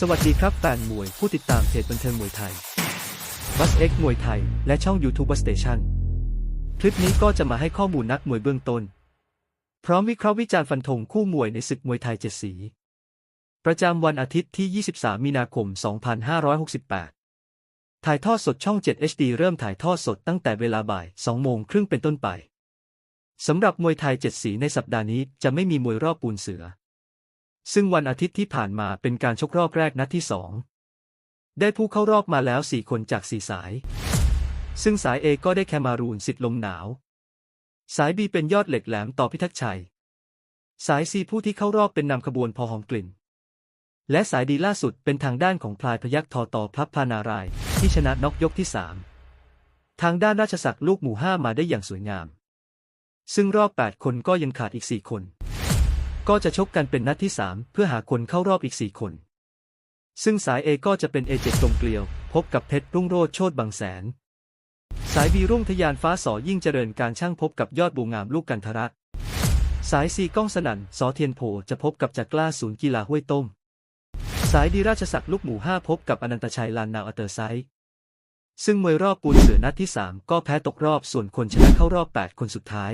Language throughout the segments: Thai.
สวัสดีครับแฟนมวยผู้ติดตามเพจบันเทิงมวยไทยบัสเอ็กมวยไทย และช่อง YouTube Bus Station คลิปนี้ก็จะมาให้ข้อมูลนักมวยเบื้องต้น พร้อมวิเคราะห์วิจารณ์ฟันธงคู่มวยในศึกมวยไทยเจ็ดสี ประจำวันอาทิตย์ที่ 23 มีนาคม 2568 ถ่ายทอดสดช่อง 7 HD เริ่มถ่ายทอดสดตั้งแต่เวลาบ่าย 2 โมงครึ่งเป็นต้นไปสำหรับมวยไทยเจ็ดสีในสัปดาห์นี้จะไม่มีมวยรอบปูนเสือ ซึ่งวันอาทิตย์ที่ผ่านมาเป็นการชกรอบแรกนัดที่สองได้ผู้เข้ารอบมาแล้ว 4 คนจาก 4 สาย ซึ่งสาย A ก็ได้แคมารูนสิทธิ์ลมหนาว สาย B เป็นยอดเหล็กแหลมต่อพิทักษ์ชัย สาย C ผู้ที่เข้ารอบเป็นนำขบวนพอหอมกลิ่น และสายดีล่าสุดเป็นทางด้านของพลายพยักทอต่อพลับพานาราย ที่ชนะน็อกยกที่ 3 ทางด้านราชศักดิ์ลูกหมู่ห้ามาได้อย่างสวยงาม ซึ่งรอบ 8 คนก็ยังขาดอีก 4 คน ก็จะชกกันเป็นนัดที่ 3 เพื่อหาคนเข้ารอบอีก 4 คน ซึ่งสาย A ก็จะเป็นเอเจตรงเกลียว พบกับเพชรรุ่งโรจน์โชตบางแสน สายบีรุ่งทยานฟ้าสอยิ่งเจริญการช่างพบกับยอดบูงามลูกกันทรัตสายซีก้องสนั่นสอเทียนโพจะพบกับจักรกล้าศูนย์กีฬาห้วยต้ม สายดีราชศักดิ์ลูกหมูห้าพบกับอนันตชัยลานนาวอเตอร์ไซด์ซึ่งมวยรอบปูนเสือนัดที่ 3 ก็แพ้ตกรอบส่วนคนชนะเข้ารอบ 8 คนสุดท้าย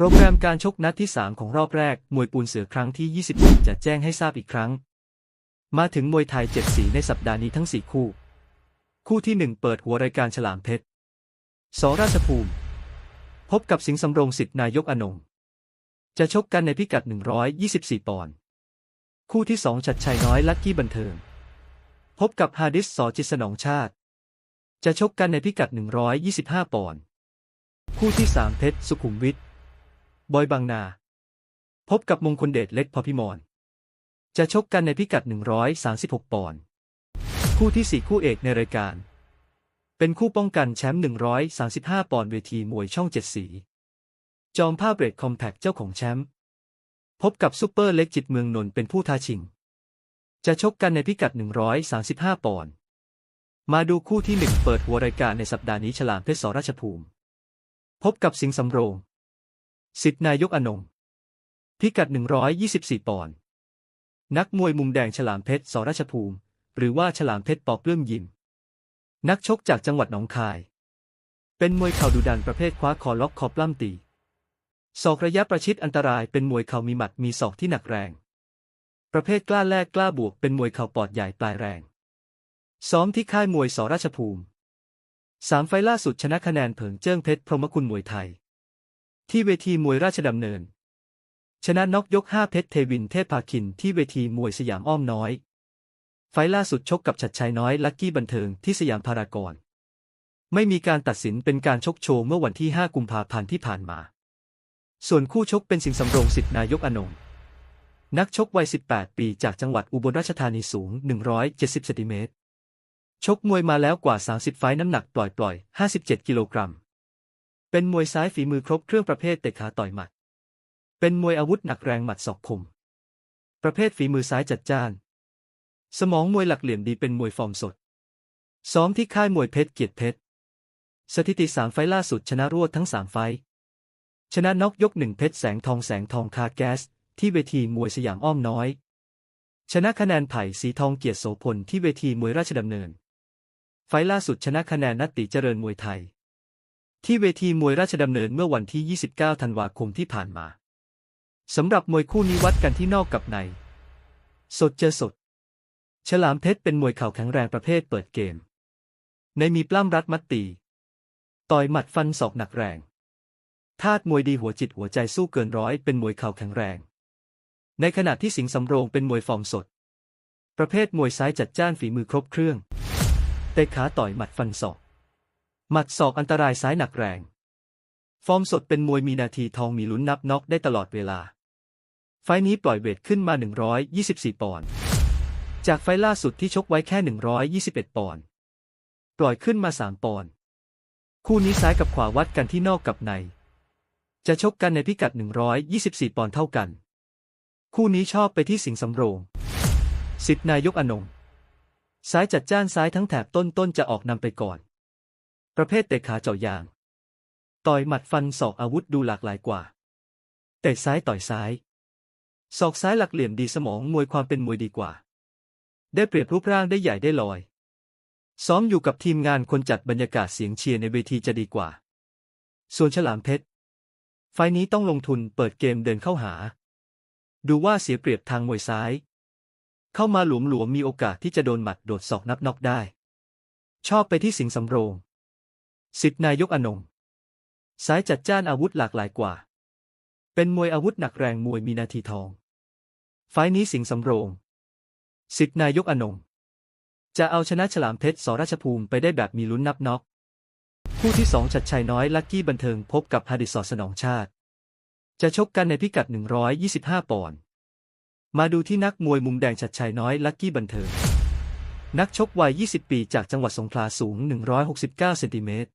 โปรแกรมการชกนัดที่ 3 ของรอบแรก มวยปูนเสือครั้งที่24จะแจ้งให้ทราบอีกครั้ง มาถึงมวยไทยเจ็ดสีในสัปดาห์นี้ทั้ง 4 คู่ คู่ที่ 1 เปิดหัวรายการฉลามเพชร สราชภูมิ พบกับสิงห์สำรงสิทธิ์นายกอนงจะชกกันในพิกัด 124 ปอนด์ คู่ที่ 2 ชัดชัยน้อยลักกี้บันเทิง พบกับฮาดิสสอจิตสนองชาติ จะชกกันในพิกัด 125 ปอนด์ คู่ที่ 3 เพชรสุขุมวิท บอยบางนา พบกับมงคลเดชเล็กพอพิมร จะชกกันในพิกัด 136 ปอนด์คู่ที่ 4 คู่เอกในรายการ เป็นคู่ป้องกันแชมป์ 135 ปอนด์เวทีมวยช่องเจ็ดสี จอมภาพเรดคอมแพคเจ้าของแชมป์ พบกับซูเปอร์เล็กจิตเมืองนนท์เป็นผู้ท้าชิง จะชกกันในพิกัด 135 ปอนด์ มาดูคู่ที่ 1 เปิดหัวรายการในสัปดาห์นี้ฉลามเพชรสราชภูมิ พบกับสิงห์สำโรง สิทธินายกอนงพิกัด 124 ปอนด์ นักมวยมุมแดงฉลามเพชรสราชภูมิ หรือว่าฉลามเพชรปอกเปลื้มยิม นักชกจากจังหวัดหนองคาย เป็นมวยเข่าดุดันประเภทคว้าคอล็อกคอปล้ำตี ศอกระยะประชิดอันตรายเป็นมวยเข่ามีหมัดมีศอกที่หนักแรง ประเภทกล้าแลกกล้าบวกเป็นมวยเข่าปอดใหญ่ปลายแรง ซ้อมที่ค่ายมวยสราชภูมิสามไฟล์ล่าสุดชนะคะแนนเผิงเจิ้งเพชรพรหมคุณมวยไทย ที่เวทีมวยราชดำเนิน ชนะน็อกยก 5 เพชรเทวินเทพพาคินที่เวทีมวยสยามอ้อมน้อย ไฟล์ล่าสุดชกกับชัดชัยน้อยลักกี้บันเทิงที่สยามพารากอนไม่มีการตัดสินเป็นการชกโชว์เมื่อวันที่ 5 กุมภาพันธ์ที่ผ่านมา ส่วนคู่ชกเป็นสิงห์สำโรงสิทธินายกอนงนักชกวัย 18 ปีจากจังหวัดอุบลราชธานีสูง 170 เซนติเมตร ชกมวยมาแล้วกว่า 30 ไฟต์น้ำหนักปล่อยๆ 57 กิโลกรัม เป็นมวยซ้ายฝีมือครบเครื่องประเภทเตะขาต่อยหมัด เป็นมวยอาวุธหนักแรงหมัดศอกคม ประเภทฝีมือซ้ายจัดจ้าน สมองมวยหลักเหลี่ยมดีเป็นมวยฟอร์มสด ซ้อมที่ค่ายมวยเพชรเกียรติเพชร สถิติ3ไฟล่าสุดชนะรวดทั้ง3ไฟ ชนะน็อกยกหนึ่งเพชรแสงทองแสงทองคาแก๊ส ที่เวทีมวยสยามอ้อมน้อย ชนะคะแนนไผ่สีทองเกียรติโสพลที่เวทีมวยราชดำเนิน ไฟล่าสุดชนะคะแนนนัตติเจริญมวยไทย ที่เวทีมวยราชดำเนินเมื่อวันที่ 29 ธันวาคมที่ผ่านมาสำหรับมวยคู่นี้วัดกันที่นอกกับใน สดเจอสด ฉลามเพชรเป็นมวยเข่าแข็งแรงประเภทเปิดเกม ในมีปล้ำรัดมัดตี ต่อยหมัดฟันศอกหนักแรง ธาตุมวยดีหัวจิตหัวใจสู้เกินร้อยเป็นมวยเข่าแข็งแรง ในขณะที่สิงห์สำโรงเป็นมวยฟอร์มสด ประเภทมวยซ้ายจัดจ้านฝีมือครบเครื่อง เตะขาต่อยหมัดฟันศอก หมัดศอกอันตรายซ้ายหนักแรง ฟอร์มสดเป็นมวยมีนาทีทองมีลุ้นนับน็อกได้ตลอดเวลา ไฟนี้ปล่อยเวทขึ้นมา 124 ปอนด์ จากไฟล่าสุดที่ชกไว้แค่ 121 ปอนด์ ปล่อยขึ้นมา 3 ปอนด์ คู่นี้ซ้ายกับขวาวัดกันที่นอกกับใน จะชกกันในพิกัด 124 ปอนด์เท่ากัน คู่นี้ชอบไปที่สิงห์สำโรงสิทธินายกอนงซ้ายจัดจ้านซ้ายทั้งแถบต้นต้นจะออกนำไปก่อน ประเภทเตะขาเจาะยาง ต่อยหมัดฟันศอกอาวุธดูหลากหลายกว่า เตะซ้ายต่อยซ้าย ศอกซ้ายหลักเหลี่ยมดีสมองมวยความเป็นมวยดีกว่า ได้เปรียบรูปร่างได้ใหญ่ได้ลอย ซ้อมอยู่กับทีมงานคนจัดบรรยากาศเสียงเชียร์ในเวทีจะดีกว่า ส่วนฉลามเพชร ไฟล์นี้ต้องลงทุนเปิดเกมเดินเข้าหา ดูว่าเสียเปรียบทางมวยซ้าย เข้ามาหลวมๆมีโอกาสที่จะโดนหมัดโดดศอกนับน็อกได้ ชอบไปที่สิงห์สำโรง สิทธินายกอนงซ้ายจัดจ้านอาวุธหลากหลายกว่า เป็นมวยอาวุธหนักแรงมวยมีนาทีทอง ไฟนี้สิงสำโรง สิทธินายกอนงจะเอาชนะฉลามเพชรสราชภูมิไปได้แบบมีลุ้นนับน็อก คู่ที่สองชัดชัยน้อยลักกี้บันเทิงพบกับฮาดิสอสนองชาติ จะชกกันในพิกัด 125 ปอนด์ มาดูที่นักมวยมุมแดงชัดชัยน้อยลักกี้บันเทิง นักชกวัย 20 ปีจากจังหวัดสงขลาสูง 169 เซนติเมตร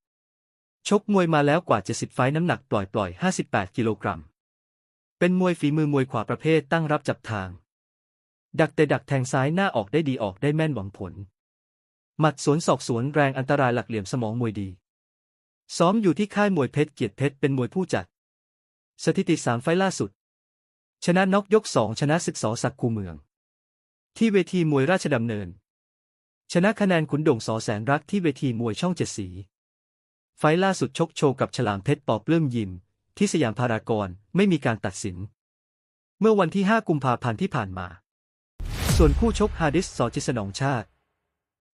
ชกมวยมาแล้วกว่า 70 ไฟน้ำหนักปล่อยๆ58 กิโลกรัม เป็นมวยฝีมือมวยขวาประเภทตั้งรับจับทาง ดักแต่ดักแทงซ้ายหน้าออกได้ดีออกได้แม่นหวังผล หมัดสวนศอกสวนแรงอันตรายหลักเหลี่ยมสมองมวยดี ซ้อมอยู่ที่ค่ายมวยเพชรเกียรติเพชรเป็นมวยผู้จัด สถิติสามไฟล่าสุด ชนะน็อกยกสองชนะศึกสอศักคูเมือง ที่เวทีมวยราชดำเนิน ชนะคะแนนขุนด่งสอแสนรักที่เวทีมวยช่องเจ็ดสี ไฟล่าสุดชกโชว์กับฉลามเพชรปอปลื้มยิม ที่สยามพารากอนไม่มีการตัดสิน เมื่อวันที่ 5 กุมภาพันธ์ที่ผ่านมา ส่วนคู่ชกฮาดิสสอจิสนองชาติ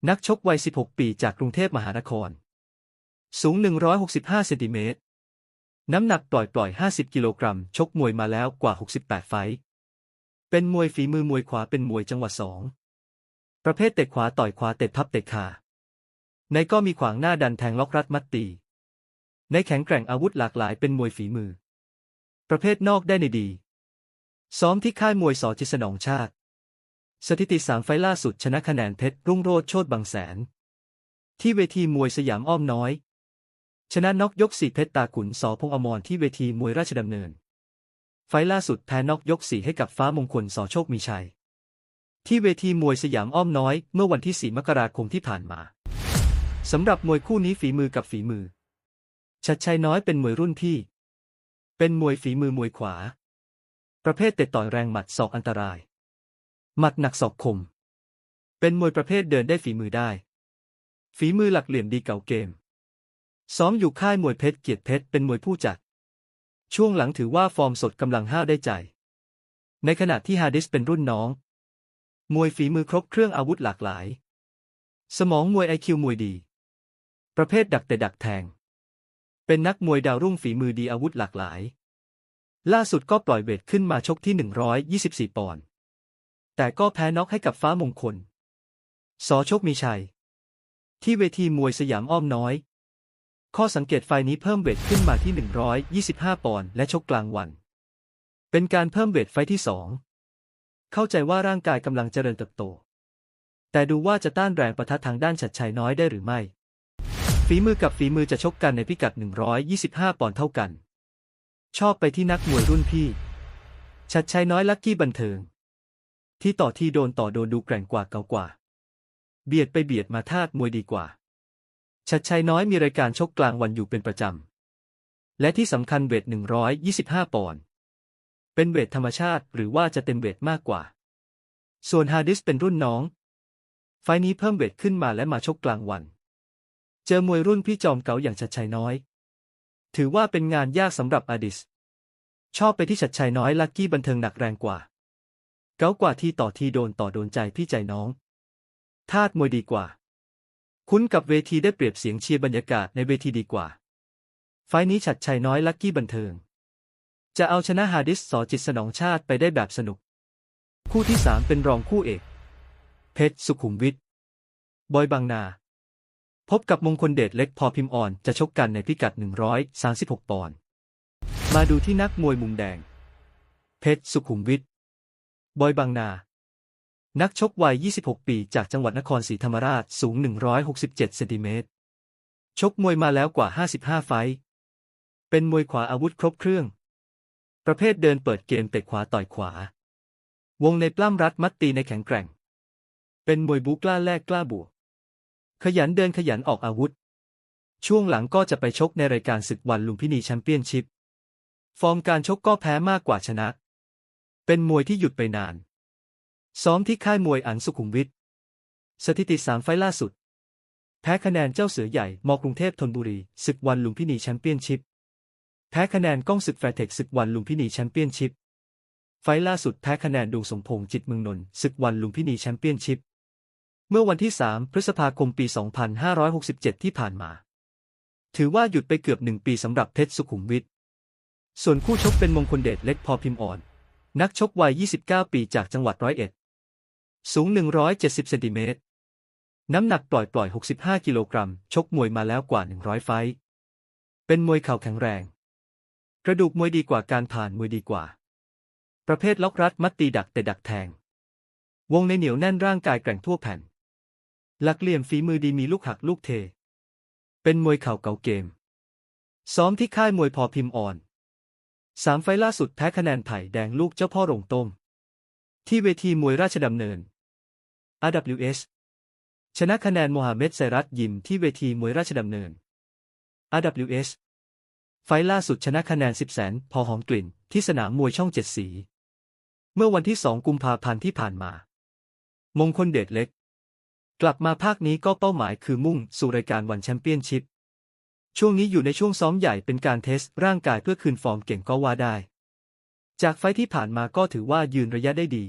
นักชกวัย 16 ปีจากกรุงเทพมหานคร สูง 165 เซนติเมตร น้ำหนักปล่อยปล่อย 50 กิโลกรัม ชกมวยมาแล้วกว่า 68 ไฟเป็นมวยฝีมือมวยขวาเป็นมวยจังหวะสองประเภทเตะขวาต่อยขวาเตะพับเตะขา ในก็มีขวางหน้าดันแทงล็อกรัดมัดตี ในแข็งแกร่งอาวุธหลากหลายเป็นมวยฝีมือ ประเภทนอกได้ในดี ซ้อมที่ค่ายมวยสอจิสนองชาติ สถิติสามไฟล่าสุดชนะคะแนนเพชรรุ่งโรจน์โชตบางแสน ที่เวทีมวยสยามอ้อมน้อย ชนะน็อกยกสี่เพชรตาขุนสอพงอมรที่เวทีมวยราชดำเนิน ไฟล์ล่าสุดแพ้น็อกยกสี่ให้กับฟ้ามงคลสอโชคมีชัยที่เวทีมวยสยามอ้อมน้อยเมื่อวันที่ 4 มกราคมที่ผ่านมา สำหรับมวยคู่นี้ฝีมือกับฝีมือ ชัดชัยน้อยเป็นมวยรุ่นพี่ เป็นมวยฝีมือมวยขวา ประเภทเตะต่อยแรงหมัดศอกอันตราย หมัดหนักศอกคม เป็นมวยประเภทเดินได้ฝีมือได้ ฝีมือหลักเหลี่ยมดีเก่าเกม ซ้อมอยู่ค่ายมวยเพชรเกียรติเพชรเป็นมวยผู้จัด ช่วงหลังถือว่าฟอร์มสดกำลังห้าวได้ใจ ในขณะที่ฮาดิสเป็นรุ่นน้อง มวยฝีมือครบเครื่องอาวุธหลากหลาย สมองมวยไอคิวมวยดี ประเภทดักแต่ดักแทง เป็นนักมวยดาวรุ่งฝีมือดีอาวุธหลากหลาย ล่าสุดก็ปล่อยเวทขึ้นมาชกที่ 124 ปอนด์ แต่ก็แพ้น็อกให้กับฟ้ามงคล สอโชคมีชัย ที่เวทีมวยสยามอ้อมน้อย ข้อสังเกตไฟนี้เพิ่มเวทขึ้นมาที่ 125 ปอนด์และชกกลางวัน เป็นการเพิ่มเวทไฟที่สอง เข้าใจว่าร่างกายกำลังเจริญเติบโต แต่ดูว่าจะต้านแรงประทะทางด้านฉัดชัยน้อยได้หรือไม่ ฝีมือกับฝีมือจะชกกันในพิกัด 125 ปอนด์เท่ากัน ชอบไปที่นักมวยรุ่นพี่ ชัดชัยน้อยลักกี้บันเทิง ที่ต่อที่โดนต่อโดนดูแกร่งกว่าเก่ากว่า เบียดไปเบียดมาทาดมวยดีกว่า ชัดชัยน้อยมีรายการชกกลางวันอยู่เป็นประจำ และที่สำคัญเวท 125 ปอนด์ เป็นเวทธรรมชาติหรือว่าจะเต็มเวทมากกว่า ส่วนฮาดิสเป็นรุ่นน้อง ไฟนี้เพิ่มเวทขึ้นมาและมาชกกลางวัน เจอมวยรุ่นพี่จอมเก๋าอย่างชัดชัยน้อย ถือว่าเป็นงานยากสำหรับอาดิส ชอบไปที่ชัดชัยน้อยลักกี้บันเทิงหนักแรงกว่า เก๋ากว่าที่ต่อที่โดนต่อโดนใจพี่ใจน้องทาดมวยดีกว่า คุ้นกับเวทีได้เปรียบเสียงเชียร์บรรยากาศในเวทีดีกว่า ไฟนี้ชัดชัยน้อยลักกี้บันเทิง จะเอาชนะฮาดิสสอจิตสนองชาติไปได้แบบสนุก คู่ที่สามเป็นรองคู่เอก เพชรสุขุมวิทบอยบางนา พบกับมงคลเดชเล็กพอพิมอ่อนจะชกกันในพิกัด 136 ปอนด์ มาดูที่นักมวยมุมแดง เพชรสุขุมวิท บอยบางนา นักชกวัย 26 ปีจากจังหวัดนครศรีธรรมราชสูง 167 เซนติเมตร ชกมวยมาแล้วกว่า 55 ไฟต์เป็นมวยขวาอาวุธครบเครื่อง ประเภทเดินเปิดเกมเตะขวาต่อยขวา วงในปล้ำรัดมัดตีในแข็งแกร่ง เป็นมวยบุกล้าแลกกล้าบวก ขยันเดินขยันออกอาวุธ ช่วงหลังก็จะไปชกในรายการศึกวันลุมพินีแชมเปี้ยนชิพ ฟอร์มการชกก็แพ้มากกว่าชนะ เป็นมวยที่หยุดไปนาน ซ้อมที่ค่ายมวยอันสุขุมวิท สถิติสามไฟล์ล่าสุด แพ้คะแนนเจ้าเสือใหญ่ มกรุงเทพธนบุรี ศึกวันลุมพินีแชมเปี้ยนชิพ แพ้คะแนนก้องศึกแฟร์เทคศึกวันลุมพินีแชมเปี้ยนชิพ ไฟล์ล่าสุดแพ้คะแนนดวงสมพงษ์จิตเมืองนนท์ศึกวันลุมพินีแชมเปี้ยนชิพ เมื่อวันที่ 3 พฤษภาคมปี 2567 ที่ผ่านมา ถือว่าหยุดไปเกือบหนึ่งปีสำหรับเพชรสุขุมวิทส่วนคู่ชกเป็นมงคลเดชเล็กพอพิมพ์อ่อน นักชกวัย 29 ปีจากจังหวัดร้อยเอ็ด สูง 170 เซนติเมตร น้ำหนักปล่อยปล่อย 65 กิโลกรัม ชกมวยมาแล้วกว่า 100 ไฟต์เป็นมวยเข่าแข็งแรง กระดูกมวยดีกว่าการผ่านมวยดีกว่า ประเภทล็อกรัดมัดตีดักแต่ดักแทง วงในเหนียวแน่นร่างกายแกร่งทั่วแผ่น หลักเหลี่ยมฝีมือดีมีลูกหักลูกเท เป็นมวยเข่าเก่าเกม ซ้อมที่ค่ายมวยพอพิมพ์อ่อน สามไฟล์ล่าสุดแพ้คะแนนไผ่แดงลูกเจ้าพ่อโรงต้ม ที่เวทีมวยราชดำเนิน RWS ชนะคะแนนโมฮัมเหม็ดไซรัตยิมที่เวทีมวยราชดำเนิน RWS ไฟล์ล่าสุดชนะคะแนน10แสนพอหอมกลิ่น ที่สนามมวยช่องเจ็ดสี เมื่อวันที่2กุมภาพันธ์ที่ผ่านมา มงคลเดชเล็ก กลับมาภาคนี้ก็เป้าหมายคือมุ่งสู่รายการวันแชมเปี้ยนชิพ ช่วงนี้อยู่ในช่วงซ้อมใหญ่เป็นการเทสร่างกายเพื่อคืนฟอร์มเก่งก็ว่าได้ จากไฟที่ผ่านมาก็ถือว่ายืนระยะได้ดี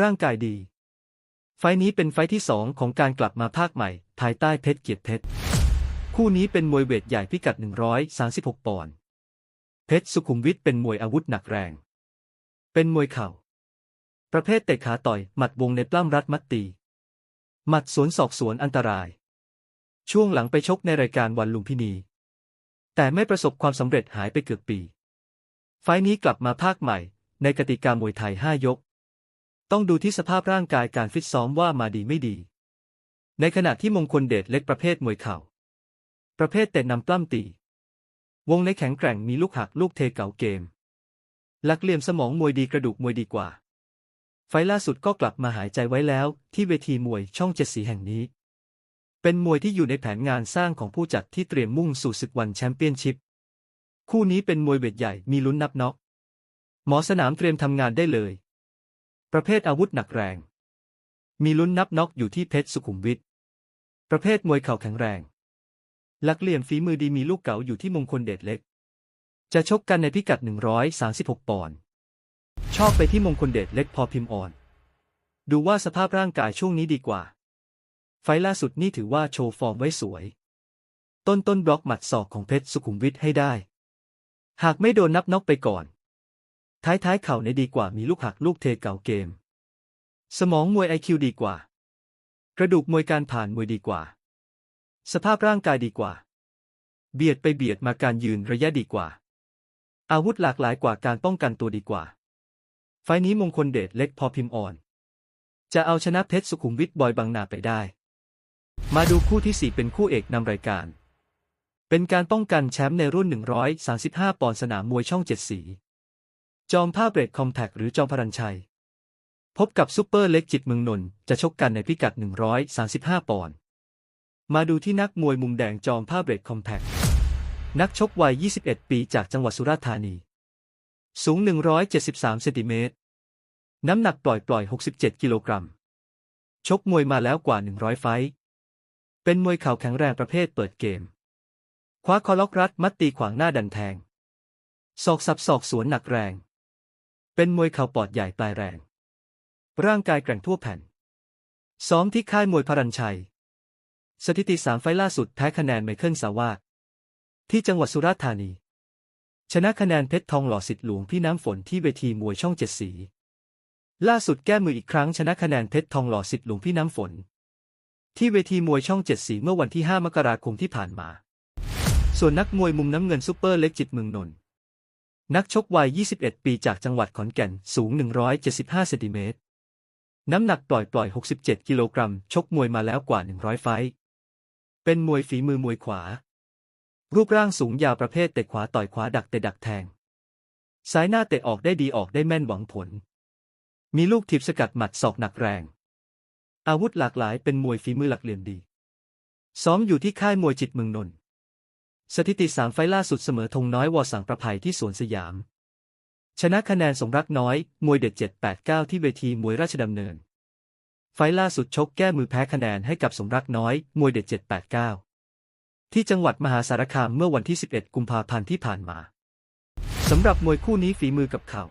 ร่างกายดี ไฟนี้เป็นไฟท์ที่สองของการกลับมาภาคใหม่ ภายใต้เพชรเกียรติเพชร คู่นี้เป็นมวยเวทใหญ่พิกัด 136 ปอนด์ เพชรสุขุมวิทเป็นมวยอาวุธหนักแรง เป็นมวยเข่า ประเภทเตะขาต่อย หมัดวงในปล้ำรัดมัดตี หมัดสวนศอกสวนอันตราย ช่วงหลังไปชกในรายการวันลุมพินี แต่ไม่ประสบความสำเร็จหายไปเกือบปี ไฟล์นี้กลับมาภาคใหม่ ในกติกามวยไทย 5 ยก ต้องดูที่สภาพร่างกายการฟิตซ้อมว่ามาดีไม่ดี ในขณะที่มงคลเดชเล็กประเภทมวยเข่า ประเภทเตะนำปล้ำตี วงในแข็งแกร่งมีลูกหักลูกเทเก่าเกมหลักเหลี่ยมสมองมวยดีกระดูกมวยดีกว่า ไฟล่าสุดก็กลับมาหายใจไว้แล้ว ที่เวทีมวยช่องเจ็ดสีแห่งนี้ เป็นมวยที่อยู่ในแผนงานสร้างของผู้จัดที่เตรียมมุ่งสู่ศึกวันแชมเปี้ยนชิพ คู่นี้เป็นมวยเวทใหญ่มีลุ้นนับน็อก หมอสนามเตรียมทำงานได้เลย ประเภทอาวุธหนักแรง มีลุ้นนับน็อกอยู่ที่เพชรสุขุมวิท ประเภทมวยเข่าแข็งแรง ลักเหลี่ยมฝีมือดีมีลูกเก๋าอยู่ที่มงคลเดชเล็ก จะชกกันในพิกัด 136 ปอนด์ ชอบไปที่มงคลเดชเล็กพอพิมพ์อ่อน ดูว่าสภาพร่างกายช่วงนี้ดีกว่า ไฟล่าสุดนี่ถือว่าโชว์ฟอร์มไว้สวย ต้นต้นบล็อกหมัดศอกของเพชรสุขุมวิทให้ได้ หากไม่โดนนับน็อกไปก่อน ท้ายท้ายเข่าในดีกว่ามีลูกหักลูกเทเก่าเกม สมองมวยไอคิวดีกว่า กระดูกมวยการผ่านมวยดีกว่า สภาพร่างกายดีกว่า เบียดไปเบียดมาการยืนระยะดีกว่า อาวุธหลากหลายกว่าการป้องกันตัวดีกว่า ไฟนี้มงคลเดชเล็กพอพิมพ์อ่อน จะเอาชนะเพชรสุขุมวิทบอยบางนาไปได้ มาดูคู่ที่ 4 เป็นคู่เอกนำรายการ เป็นการป้องกันแชมป์ในรุ่น 135 ปอนด์สนามมวยช่องเจ็ดสี จอมภาพเบรดคอมแพคหรือจอมพรัญชัย พบกับซูเปอร์เล็กจิตเมืองนนท์จะชกกันในพิกัด 135 ปอนด์มาดูที่นักมวยมุมแดงจอมภาพเบรดคอมแพคนักชกวัย 21 ปีจากจังหวัดสุราษฎร์ธานี สูง 173 เซนติเมตร น้ำหนักปล่อยปล่อย 67 กิโลกรัม ชกมวยมาแล้วกว่า 100 ไฟต์เป็นมวยเข่าแข็งแรงประเภทเปิดเกม คว้าคอล็อกรัดมัดตีขวางหน้าดันแทง ศอกสับศอกสวนหนักแรง เป็นมวยเข่าปอดใหญ่ปลายแรง ร่างกายแกร่งทั่วแผ่น ซ้อมที่ค่ายมวยพรัญชัย สถิติสามไฟล่าสุดแพ้คะแนนไมเคิลสาวาดที่จังหวัดสุราษฎร์ธานี ชนะคะแนนเพชรทองหล่อสิทธิ์หลวงพี่น้ำฝนที่เวทีมวยช่องเจ็ดสี ล่าสุดแก้มืออีกครั้งชนะคะแนนเพชรทองหล่อสิทธิ์หลวงพี่น้ำฝน ที่เวทีมวยช่องเจ็ดสีเมื่อวันที่ 5 มกราคมที่ผ่านมา ส่วนนักมวยมุมน้ำเงินซูเปอร์เล็กจิตเมืองนนท์นักชกวัย 21 ปีจากจังหวัดขอนแก่น สูง 175 เซนติเมตร น้ำหนักปล่อยปล่อย 67 กิโลกรัม ชกมวยมาแล้วกว่า 100 ไฟต์เป็นมวยฝีมือมวยขวา รูปร่างสูงยาวประเภทเตะขวาต่อยขวาดักเตะดักแทง ซ้ายหน้าเตะออกได้ดีออกได้แม่นหวังผล มีลูกถีบสกัดหมัดศอกหนักแรง อาวุธหลากหลายเป็นมวยฝีมือหลักเหลี่ยมดี ซ้อมอยู่ที่ค่ายมวยจิตเมืองนนท์สถิติสามไฟล์ล่าสุดเสมอธงน้อยวอสังประภัยที่สวนสยาม ชนะคะแนนสมรักน้อย มวยเด็ด 789 ที่เวทีมวยราชดำเนิน ไฟล์ล่าสุดชกแก้มือแพ้คะแนนให้กับสมรักน้อย มวยเด็ด 789 ที่จังหวัดมหาสารคามเมื่อวันที่ 11 กุมภาพันธ์ที่ผ่านมาสำหรับมวยคู่นี้ฝีมือกับเข่า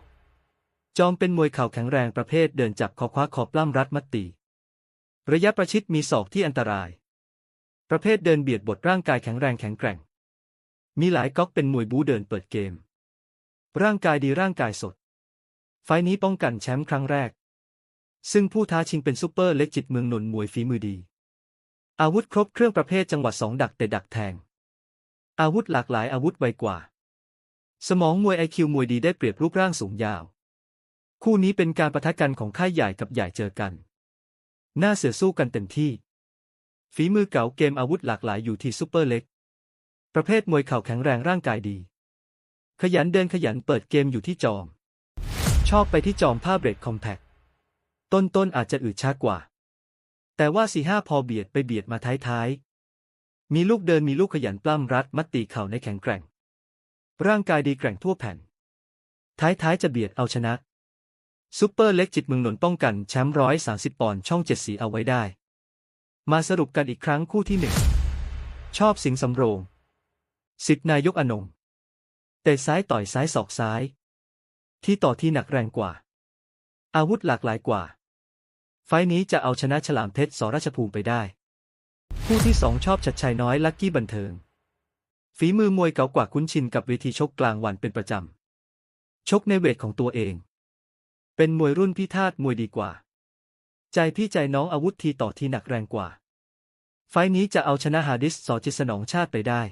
จอมเป็นมวยเข่าแข็งแรงประเภทเดินจับคอคว้าคอปล้ำรัดมัดตี ระยะประชิดมีศอกที่อันตราย ประเภทเดินเบียดบทร่างกายแข็งแรงแข็งแกร่ง มีหลายก๊อกเป็นมวยบู๊เดินเปิดเกม ร่างกายดีร่างกายสด ไฟล์นี้ป้องกันแชมป์ครั้งแรก ซึ่งผู้ท้าชิงเป็นซูเปอร์เล็กจิตเมืองนนท์มวยฝีมือดี อาวุธครบเครื่องประเภทจังหวัดสองดักแต่ดักแทง อาวุธหลากหลายอาวุธไวกว่า สมองมวยไอคิวมวยดีได้เปรียบรูปร่างสูงยาว คู่นี้เป็นการประทะกันของค่ายใหญ่กับใหญ่เจอกัน หน้าเสือสู้กันเต็มที่ ฝีมือเก่าเกมอาวุธหลากหลายอยู่ที่ซูเปอร์เล็ก ประเภทมวยเข่าแข็งแรงร่างกายดี ขยันเดินขยันเปิดเกมอยู่ที่จอม ชอบไปที่จอมผ้าเบรกคอมแพคต้นต้นๆอาจจะอืดช้ากว่า แต่ว่าสี่ห้าพอเบียดไปเบียดมาท้ายๆ มีลูกเดินมีลูกขยันปล้ำรัดมัดตีเข่าในแข็งแกร่ง ร่างกายดีแกร่งทั่วแผ่น ท้ายๆ จะเบียดเอาชนะ ซุปเปอร์เล็กจิตเมืองนนท์ป้องกันแชมป์ร้อยสาสิบปอนด์ช่องเจ็ดสีเอาไว้ได้ มาสรุปกันอีกครั้งคู่ที่หนึ่งชอบสิงสำโรงสิทธินายกอนงเตะซ้ายต่อยซ้ายศอกซ้าย ที่ต่อที่หนักแรงกว่า อาวุธหลากหลายกว่า ไฟนี้จะเอาชนะฉลามเพชรสราชภูมิไปได้ คู่ที่สองชอบชัดชัยน้อยลักกี้บันเทิง ฝีมือมวยเก่ากว่าคุ้นชินกับเวทีชกกลางวันเป็นประจำ ชกในเวทของตัวเอง เป็นมวยรุ่นพี่ทาตมวยดีกว่า ใจพี่ใจน้องอาวุธทีต่อทีหนักแรงกว่า ไฟนี้จะเอาชนะฮาดิสสอจิสนองชาติไปได้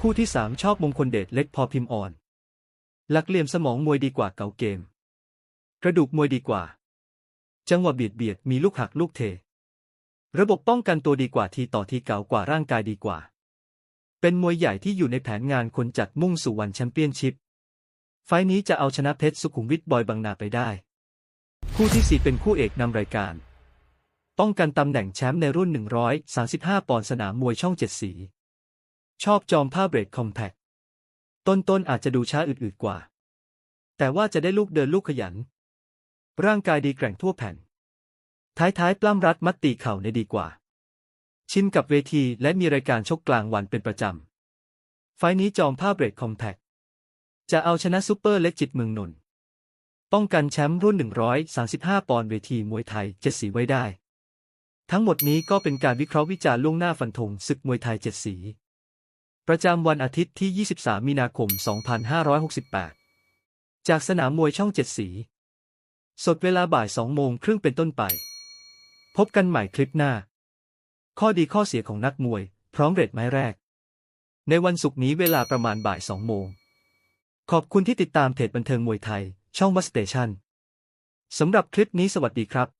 คู่ที่สามชอบมงคลเดชเล็กพอพิมพ์อ่อนหลักเหลี่ยมสมองมวยดีกว่าเก่าเกม กระดูกมวยดีกว่า จังหวะเบียดเบียดมีลูกหักลูกเท ระบบป้องกันตัวดีกว่าทีต่อทีเก่ากว่าร่างกายดีกว่า เป็นมวยใหญ่ที่อยู่ในแผนงานคนจัดมุ่งสู่วันแชมเปี้ยนชิพ ไฟล์นี้จะเอาชนะเพชรสุขุมวิทบอยบางนาไปได้ คู่ที่สี่เป็นคู่เอกนำรายการ ป้องกันตำแหน่งแชมป์ในรุ่น 135 ปอนด์สนามมวยช่องเจ็ดสี ชอบจอมผ้าเบรกคอมแพคต้นๆอาจจะดูช้าอืดๆกว่า แต่ว่าจะได้ลูกเดินลูกขยัน ร่างกายดีแกร่งทั่วแผ่น ท้ายๆปล้ำรัดมัดตีเข่าในดีกว่า ชินกับเวทีและมีรายการชกกลางวันเป็นประจำ ไฟล์นี้จอมผ้าเบรกคอมแพคจะเอาชนะซูเปอร์เล็กจิตเมืองนนท์ป้องกันแชมป์รุ่น 135 ปอนด์เวทีมวยไทยเจ็ดสีไว้ได้ ทั้งหมดนี้ก็เป็นการวิเคราะห์วิจารณ์ล่วงหน้าฟันธงศึกมวยไทยเจ็ดสี ประจำวันอาทิตย์ที่ 23 มีนาคม 2568 จากสนามมวยช่องเจ็ดสี สดเวลาบ่ายสองโมงครึ่งเป็นต้นไป พบกันใหม่คลิปหน้า ข้อดีข้อเสียของนักมวย พร้อมเรทไม้แรก ในวันศุกร์นี้เวลาประมาณบ่ายสองโมง ขอบคุณที่ติดตามเพจบันเทิงมวยไทย ช่องวัสเตชันสำหรับคลิปนี้สวัสดีครับ